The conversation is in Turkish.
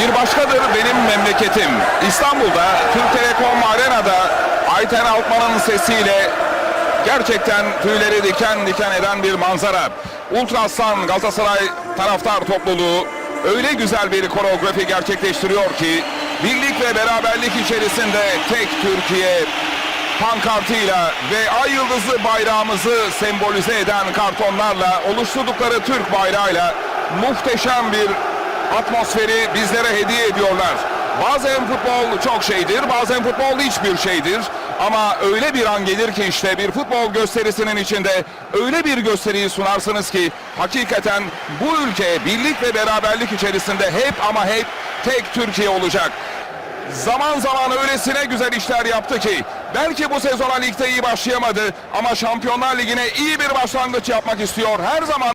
Bir başkadır benim memleketim. İstanbul'da Türk Telekom Arena'da Ayten Altman'ın sesiyle gerçekten tüyleri diken diken eden bir manzara. Ultra Aslan Galatasaray taraftar topluluğu öyle güzel bir koreografi gerçekleştiriyor ki birlik ve beraberlik içerisinde tek Türkiye pankartıyla ve ay yıldızı bayrağımızı sembolize eden kartonlarla oluşturdukları Türk bayrağıyla muhteşem bir atmosferi bizlere hediye ediyorlar. Bazen futbol çok şeydir, bazen futbol hiçbir şeydir. Ama öyle bir an gelir ki işte bir futbol gösterisinin içinde öyle bir gösteriyi sunarsınız ki hakikaten bu ülke birlik ve beraberlik içerisinde hep ama hep tek Türkiye olacak. Zaman zaman öylesine güzel işler yaptı ki belki bu sezona ligde iyi başlayamadı ama Şampiyonlar Ligi'ne iyi bir başlangıç yapmak istiyor. Her zaman